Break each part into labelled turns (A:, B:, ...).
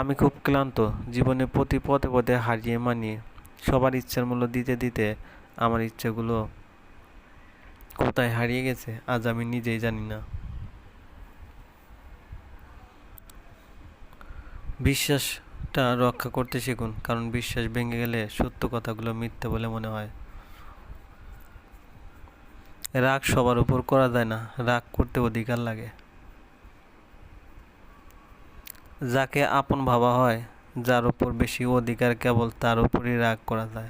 A: আমি খুব ক্লান্ত, জীবনে প্রতি পদে পদে হারিয়ে মানিয়ে সবার ইচ্ছার মূল্য দিতে দিতে আমার ইচ্ছেগুলো কোথায় হারিয়ে গেছে, আজ আমি নিজেই জানি না। বিশ্বাসটা রক্ষা করতে শিখুন, কারণ বিশ্বাস ভেঙে গেলে সত্য কথাগুলো মিথ্যে বলে মনে হয়। রাগ সবার উপর করা যায় না, রাগ করতে অধিকার লাগে। যাকে আপন ভাবা হয়, যার উপর বেশি অধিকার কেবল তার উপরই রাগ করা যায়।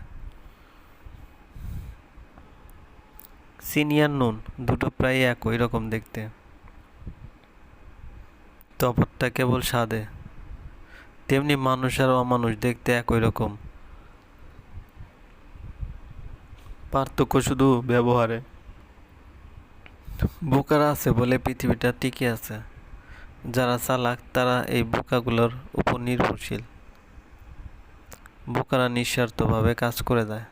A: সিনিয়র নুন, দুটো প্রায় একই রকম দেখতে। তফাৎটা কেবল স্বাদে। তেমনি মানুষ আর অমানুষ দেখতে একই রকম। পার্থক্য শুধু ব্যবহারে। বোকারা আছে বলে পৃথিবীটা টিকে আছে। যারা চালাক, তারা এই বোকাগুলোর উপর নির্ভরশীল। বোকারা নিঃস্বার্থভাবে কাজ করে দেয়।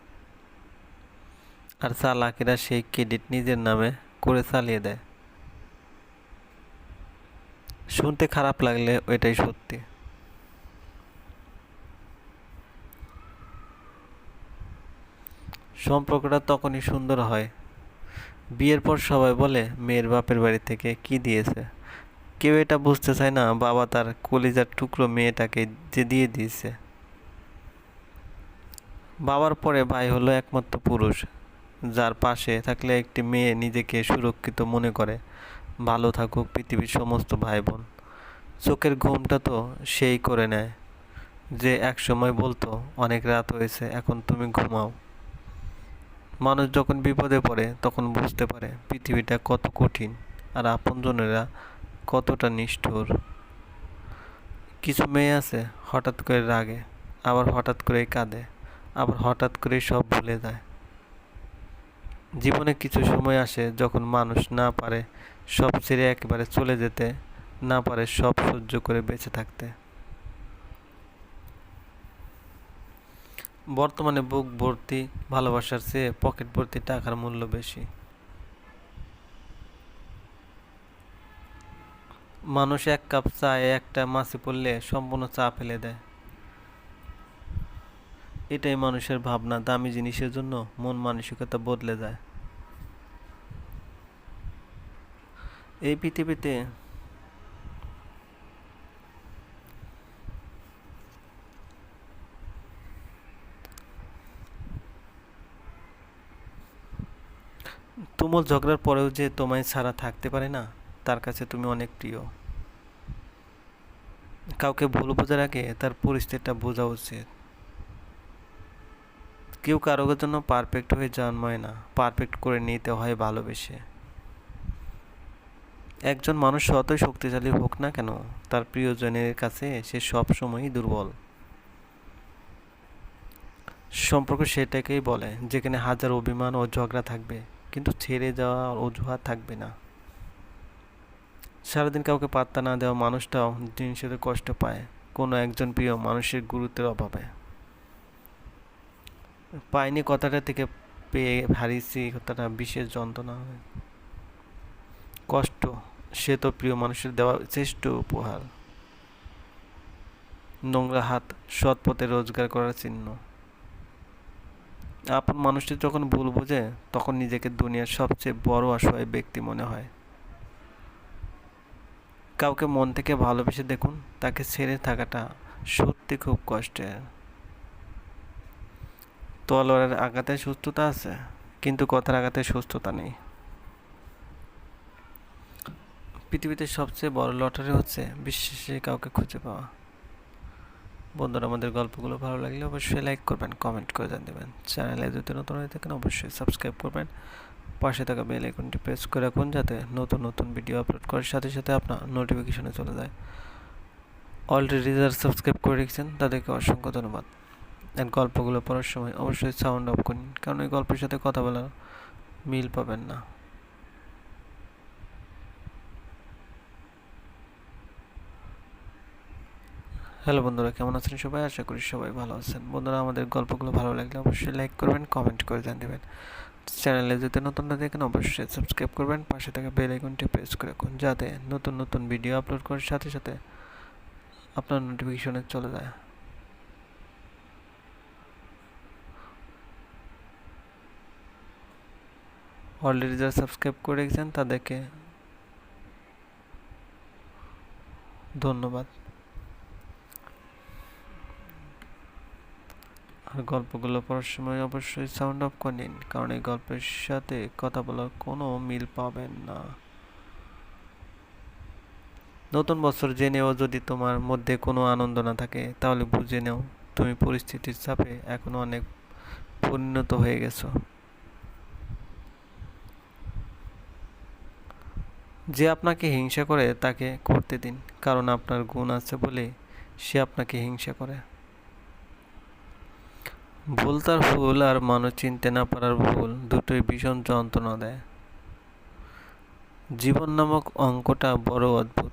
A: আর চালাকেরা সেই ক্রেডিট নিজের নামে করে চালিয়ে দেয়। শুনতে খারাপ লাগলে ওইটাই সত্যি। সম্পর্কটা তখনই সুন্দর হয়। বিয়ের পর সবাই বলে, মেয়ের বাপের বাড়ি থেকে কি দিয়েছে? কেউ এটা বুঝতে চায় না, বাবা তার কলিজার টুকরো মেয়েটাকে যে দিয়ে দিয়েছে। বাবার পরে ভাই হলো একমাত্র পুরুষ, যার পাশে থাকলে একটি মেয়ে নিজেকে সুরক্ষিত মনে করে। ভালো থাকুক পৃথিবীর সমস্ত ভাই বোন চোখের ঘুমটা তো সেই করে নেয়, যে এক সময় বলতো, অনেক রাত হয়েছে, এখন তুমি ঘুমাও। মানুষ যখন বিপদে পড়ে, তখন বুঝতে পারে পৃথিবীটা কত কঠিন। আর আপনজনেরা কতটা নিষ্ঠুর। কিছু মেয়ে আছে, হঠাৎ করে রাগে, আবার হঠাৎ করে কাঁদে, আবার হঠাৎ করে সব ভুলে যায়। জীবনে কিছু সময় আসে যখন মানুষ না পারে সব ছেড়ে একেবারে চলে যেতে, না পারে সব সহ্য করে বেঁচে থাকতে। বর্তমানে বুক ভর্তি, ভালোবাসার চেয়ে পকেট ভর্তি টাকার মূল্য বেশি। মানুষ এক কাপ চায়ে একটা মাছি পড়লে সম্পূর্ণ চা ফেলে দেয়। এটাই মানুষের ভাবনা, দামি জিনিসের জন্য মন মানসিকতা বদলে যায়। এই পৃথিবীতে তুমুল ঝগড়ার পরেও যে তোমায় ছাড়া থাকতে পারে না তার কাছে তুমি অনেক প্রিয়। কাউকে ভুল বোঝার আগে তার পরিস্থিতিটা বোঝা উচিত। কেউ কারোর জন্য পারফেক্ট হয়ে জন্মায় না। পারফেক্ট করে নিতে হয় ভালোবেসে। একজন মানুষ যতই শক্তিশালী হোক না কেন, তার প্রিয়জনের কাছে সে সব সময়ই দুর্বল। সম্পর্ক সেটাকেই বলে, যেখানে হাজার অভিমান ও ঝগড়া থাকবে, কিন্তু ছেড়ে যাওয়ার অজুহাত থাকবে না। সারাদিন কাউকে পাত্তা না দেওয়া মানুষটাও জিনিসের কষ্ট পায় কোনো একজন প্রিয় মানুষের গুরুত্বের অভাবে। পাইনি কথাটা থেকে পেয়ে হারিয়েছি কথাটা বিশেষ যন্ত্রণা। হয় কষ্ট, সে তো প্রিয় মানুষের দেওয়া শ্রেষ্ঠ উপহার। নোংরা হাত, সৎ পথে রোজগার করার চিহ্ন। আপন মানুষটি যখন ভুল বোঝে, তখন নিজেকে দুনিয়ার সবচেয়ে বড় অসহায় ব্যক্তি মনে হয়। কাউকে মন থেকে ভালোবেসে দেখুন, তাকে ছেড়ে থাকাটা সত্যি খুব কষ্টের। তলোয়ারের আঘাতে সুস্থতা আছে, কিন্তু কথার আঘাতে সুস্থতা নেই। পৃথিবীতে সবচেয়ে বড় লটারি হচ্ছে বিশ্বাসে কাউকে খুঁজে পাওয়া। বন্ধুরা, আমাদের গল্পগুলো ভালো লাগলে অবশ্যই লাইক করবেন কমেন্ট করে জান দেবেন। চ্যানেলে যদি নতুন হয়ে থাকেন, অবশ্যই সাবস্ক্রাইব করবেন। পাশে থাকা বেল আইকনটি প্রেস করে রাখুন যাতে নতুন নতুন ভিডিও আপলোড করার সাথে সাথে আপনার নোটিফিকেশনে চলে যায়। অলরেডি যারা সাবস্ক্রাইব করে রেখেছেন, তাদেরকে অসংখ্য ধন্যবাদ। এর গল্পগুলো পড়ার সময় অবশ্যই সাউন্ড অফ করুন, কারণ ওই গল্পের সাথে কথা বলার মিল পাবেন না। হ্যালো বন্ধুরা, কেমন আছেন সবাই? আশা করি সবাই ভালো আছেন। বন্ধুরা, আমাদের গল্পগুলো ভালো লাগলে অবশ্যই লাইক করবেন কমেন্ট করে জান দেবেন। চ্যানেলে যদি নতুন না দেখেন, অবশ্যই সাবস্ক্রাইব করবেন। পাশে থাকা বেল আইকনটি প্রেস করে রাখুন, যাতে নতুন নতুন ভিডিও আপলোড করার সাথে সাথে আপনার নোটিফিকেশনে চলে যায়। অলরেডি যারা সাবস্ক্রাইব করে রেখেছেন তাদেরকে ধন্যবাদ। আর গল্পগুলো পড়ার সময় অবশ্যই সাউন্ড অফ করে নিন, কারণ এই গল্পের সাথে কথা বলার কোনো মিল পাবেন না। নতুন বছর জেনেও যদি তোমার মধ্যে কোনো আনন্দ না থাকে, তাহলে বুঝে নেও তুমি পরিস্থিতির চাপে এখনও অনেক পরিণত হয়ে গেছো। যে আপনাকে হিংসা করে তাকে করতে দিন, কারণ আপনার গুণ আছে বলে সে আপনাকে হিংসা করে। ভুল তার ভুল আর মানুষ চিনতে না পারার ভুল দুটোই ভীষণ যন্ত্রণা দেয়। জীবন নামক অঙ্কটা বড় অদ্ভুত।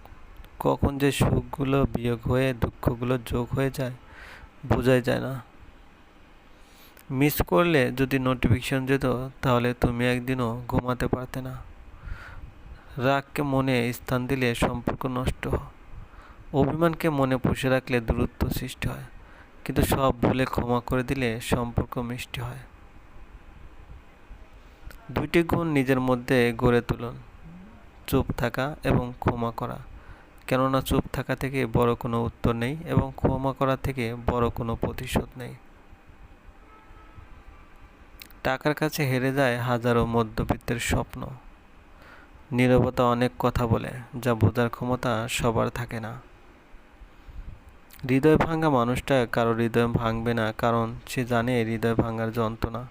A: কখন যে সুখগুলো বিয়োগ হয়ে দুঃখগুলো যোগ হয়ে যায়, বোঝাই যায় না। মিস করলে যদি নোটিফিকেশন যেত, তাহলে তুমি একদিনও ঘুমাতে পারতে না। রাগকে মনে স্থান দিলে সম্পর্ক নষ্ট অভিমানকে মনে পুষে রাখলে দূরত্ব সৃষ্টি হয়। কিন্তু সব ভুলে ক্ষমা করে দিলে সম্পর্ক মিষ্টি হয়। দুইটি গুণ নিজের মধ্যে গড়ে তুলুন। চুপ থাকা এবং ক্ষমা করা। কেননা চুপ থাকা থেকে বড় কোনো উত্তর নেই এবং ক্ষমা করা থেকে বড় কোনো প্রতিশোধ নেই। টাকার কাছে হেরে যায় হাজারো মধ্যবিত্তের স্বপ্ন। নীরবতা অনেক কথা বলে, যা বোঝার ক্ষমতা সবার থাকে না। হৃদয় ভাঙা মানুষটা কারও হৃদয় ভাঙবে না, কারণ সে জানে হৃদয় ভাঙার যন্ত্রণা।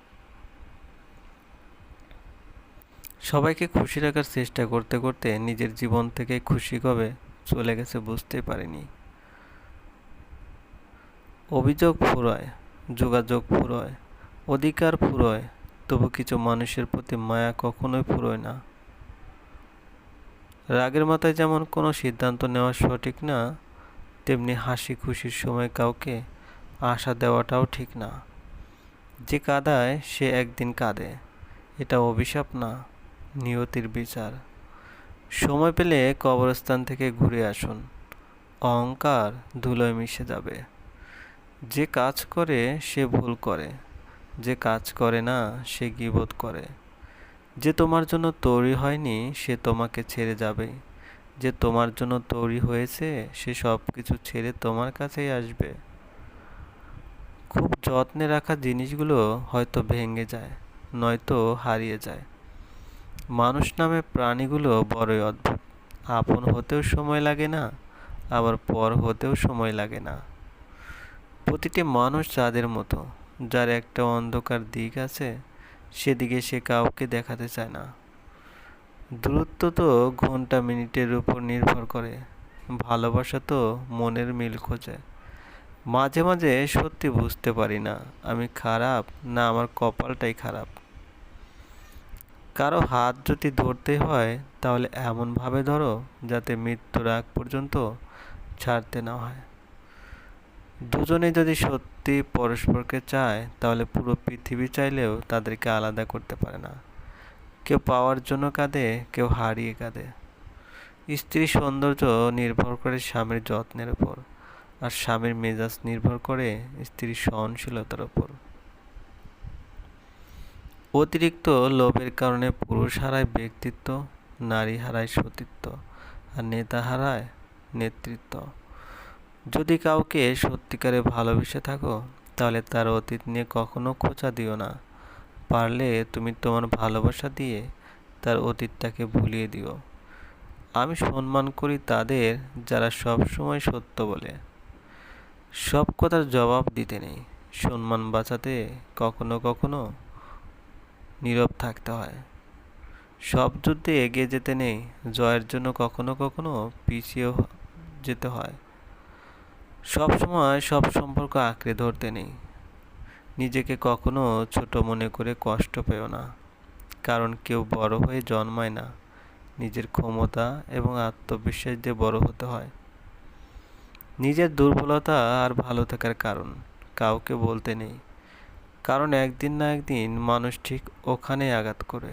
A: সবাইকে খুশি রাখার চেষ্টা করতে করতে নিজের জীবন থেকে খুশি কবে চলে গেছে বুঝতে পারিনি। অভিযোগ ফুরয়, যোগাযোগ ফুরয়, অধিকার ফুরয়, তবু কিছু মানুষের প্রতি মায়া কখনোই ফুরোয় না। রাগের মাথায় যেমন কোনো সিদ্ধান্ত নেওয়া সঠিক না তেমনি হাসি খুশির সময় কাউকে আশা দেওয়াটাও ঠিক না। যে কাঁদায় সে একদিন কাঁদে, এটা অভিশাপ না, নিয়তির বিচার। সময় পেলে কবরস্থান থেকে ঘুরে আসুন, অহংকার ধুলোয় মিশে যাবে। যে কাজ করে, সে ভুল করে, যে কাজ করে না, সে গিবোধ করে। যে তোমার জন্য তৈরি হয়নি, সে তোমাকে ছেড়ে যাবে যে তোমার জন্য তৈরি হয়েছে, সে সব কিছু ছেড়ে তোমার কাছেই আসবে। খুব যত্নে রাখা জিনিসগুলো হয়তো ভেঙে যায়, নয়তো হারিয়ে যায়। মানুষ নামে প্রাণীগুলো বড়ই অদ্ভুত। আপন হতেও সময় লাগে না, আবার পর হতেও সময় লাগে না। প্রতিটি মানুষ যাদের মতো, যার একটা অন্ধকার দিক আছে, সেদিকে সে কাউকে দেখাতে চায় না। দূরত্ব তো ঘণ্টা মিনিটের উপর নির্ভর করে, ভালোবাসা তো মনের মিল খোঁজে। মাঝে মাঝে সত্যি বুঝতে পারি না, আমি খারাপ না আমার কপালটাই খারাপ। কারও হাত যদি ধরতে হয়, তাহলে এমনভাবে ধরো যাতে মৃত্যুর আগ পর্যন্ত ছাড়তে না হয়। দুজনে যদি সত্যি পরস্পরকে চায়, তাহলে পুরো পৃথিবী চাইলেও তাদেরকে আলাদা করতে পারে না। কেউ পাওয়ার জন্য কাঁদে, কেউ হারিয়ে কাঁদে। স্ত্রীর সৌন্দর্য নির্ভর করে স্বামীর যত্নের উপর, আর স্বামীর মেজাজ নির্ভর করে স্ত্রীর সহনশীলতার উপর। অতিরিক্ত লোভের কারণে পুরুষ হারায় ব্যক্তিত্ব, নারী হারায় সতীত্ব, আর নেতা হারায় নেতৃত্ব। যদি কাউকে সত্যিকারে ভালোবেসে থাকো, তাহলে তার অতীত নিয়ে কখনো খোঁচা দিও না। পারলে তুমি তোমার ভালোবাসা দিয়ে তার অতীতটাকে ভুলিয়ে দিও। আমি সম্মান করি তাদের যারা সব সময় সত্য বলে। সব কথার জবাব দিতে নেই। সম্মান বাঁচাতে কখনো কখনো নীরব থাকতে হয়। সব যুদ্ধে এগিয়ে যেতে নেই। জয়ের জন্য কখনো কখনো পিছিয়েও যেতে হয়। সব সময় সব সম্পর্ক আঁকড়ে ধরতে নেই। নিজেকে কখনো ছোট মনে করে কষ্ট পেও না। কারণ কেউ বড় হয়ে জন্মায় না। নিজের ক্ষমতা এবং আত্মবিশ্বাস দিয়ে বড় হতে হয়। নিজের দুর্বলতা আর ভালো থাকার কারণ কাউকে বলতে নেই। কারণ একদিন না একদিন মানুষ ঠিক ওখানে আঘাত করে।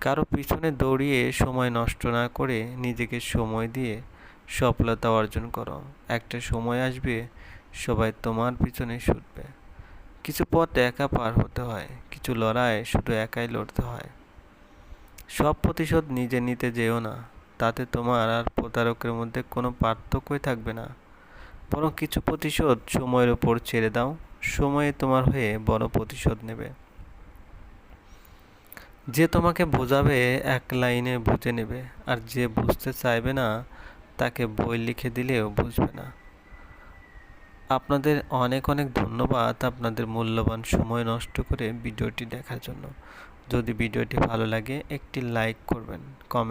A: কারও পিছনে দৌড়িয়ে সময় নষ্ট না করে নিজেকে সময় দিয়ে সফলতা অর্জন করো। একটা সময় আসবে, সবাই তোমার পিছনে ছুটবে। কিছু পথ একা পার হতে হয়, কিছু লড়াই শুধু একাই লড়তে হয়। সব প্রতিশোধ নিজে নিতে যেও না, তাতে তোমার আর প্রতারকের মধ্যে কোনো পার্থক্যই থাকবে না। বরং কিছু প্রতিশোধ সময়ের ওপর ছেড়ে দাও, সময়ে তোমার হয়ে বড় প্রতিশোধ নেবে। যে তোমাকে বোঝাবে এক লাইনে বুঝে নেবে, আর যে বুঝতে চাইবে না, তাকে বই লিখে দিলেও বুঝবে না। আপনাদের অনেক অনেক ধন্যবাদ আপনাদের মূল্যবান সময় নষ্ট করে ভিডিওটি দেখার জন্য। যদি ভিডিওটি ভালো লাগে, একটি লাইক করবেন, কমেন্ট